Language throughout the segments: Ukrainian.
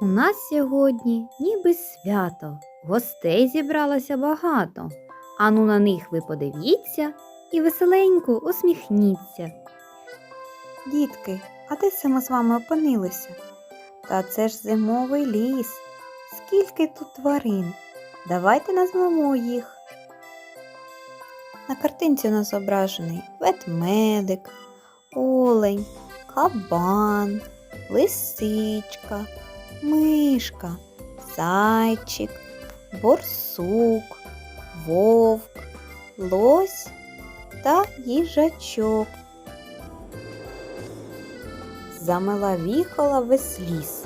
У нас сьогодні ніби свято, гостей зібралося багато. Ану на них ви подивіться і веселенько усміхніться. Дітки, а де це ми з вами опинилися? Та це ж зимовий ліс. Скільки тут тварин? Давайте назвемо їх. На картинці у нас зображений ведмедик, олень, кабан, лисичка, мишка, зайчик, борсук, вовк, лось та їжачок. Замила віхола весь ліс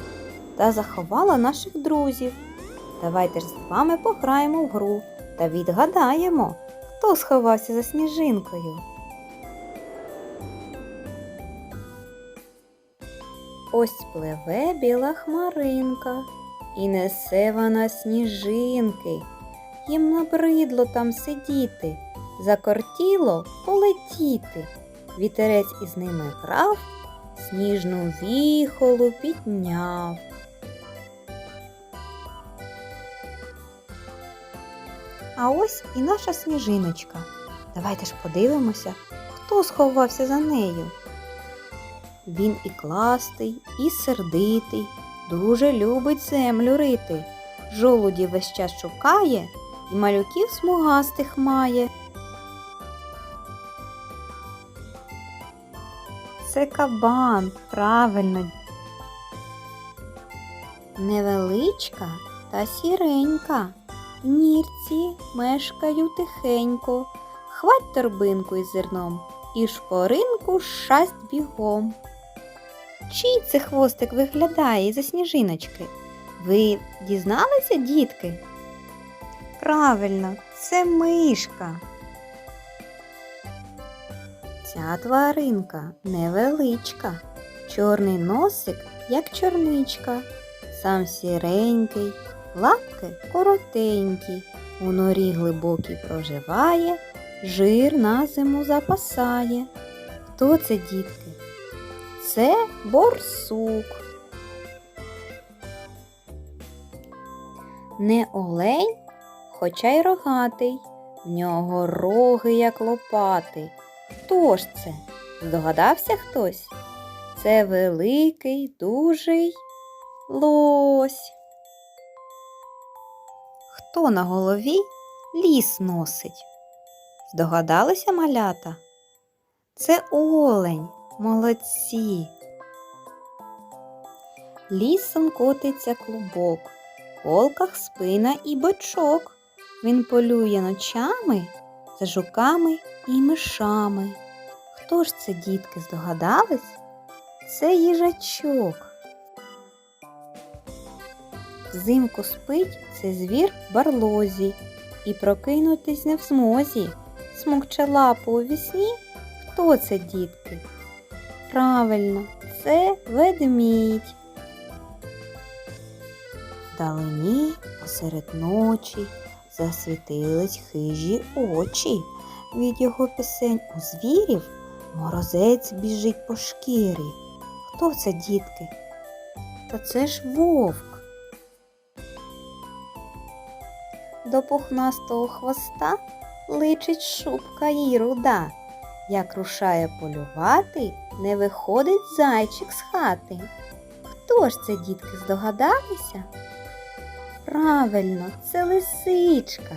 та заховала наших друзів. Давайте ж з вами пограємо в гру та відгадаємо, хто сховався за сніжинкою. Ось пливе біла хмаринка, і несе вона сніжинки. Їм набридло там сидіти, закортіло полетіти. Вітерець із ними грав, сніжну віхолу підняв. А ось і наша сніжиночка. Давайте ж подивимося, хто сховався за нею. Він і кластий, і сердитий, дуже любить землю рити. Жолуді весь час шукає і малюків смугастих має. Це кабан, правильно. Невеличка та сіренька. Нірці мешкаю тихенько. Хвать торбинку із зерном і шпоринку шасть бігом. Чий це хвостик виглядає за сніжиночки? Ви дізналися, дітки? Правильно, це мишка. Ця тваринка невеличка, чорний носик, як чорничка, сам сіренький, лапки коротенькі, у норі глибокій проживає, жир на зиму запасає. Хто це, дітки? Це борсук. Не олень, хоча й рогатий, в нього роги, як лопати. Хто ж це? Здогадався хтось? Це великий, дужий лось. Хто на голові ліс носить? Здогадалися малята? Це олень, молодці. Лісом котиться клубок, в колках спина і бочок. Він полює ночами за жуками і мишами. Хто ж це, дітки, здогадались? Це їжачок. Взимку спить це звір в барлозі і прокинутись не в змозі. Смокче лапу у вісні. Хто це, дітки? Правильно, це ведмідь. Вдалині посеред ночі засвітились хижі очі. Від його пісень у звірів морозець біжить по шкірі. Хто це, дітки? Та це ж вовк. До пухнастого хвоста личить шубка й руда. Як рушає полювати, не виходить зайчик з хати. Хто ж це, дітки, здогадалися? Правильно, це лисичка.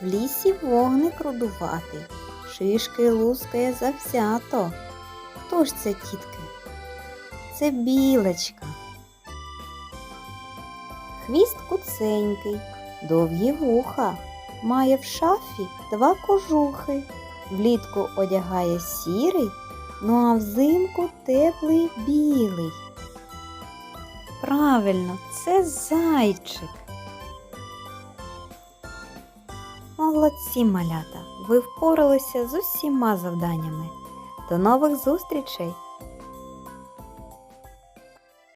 В лісі вогник рудуватий, шишки лускає завзято. Хто ж це, дітки? Це білочка. Хвіст куценький, довгі вуха, має в шафі два кожухи. Влітку одягає сірий, ну а взимку теплий білий. Правильно, це зайчик. Молодці малята, ви впоралися з усіма завданнями. До нових зустрічей!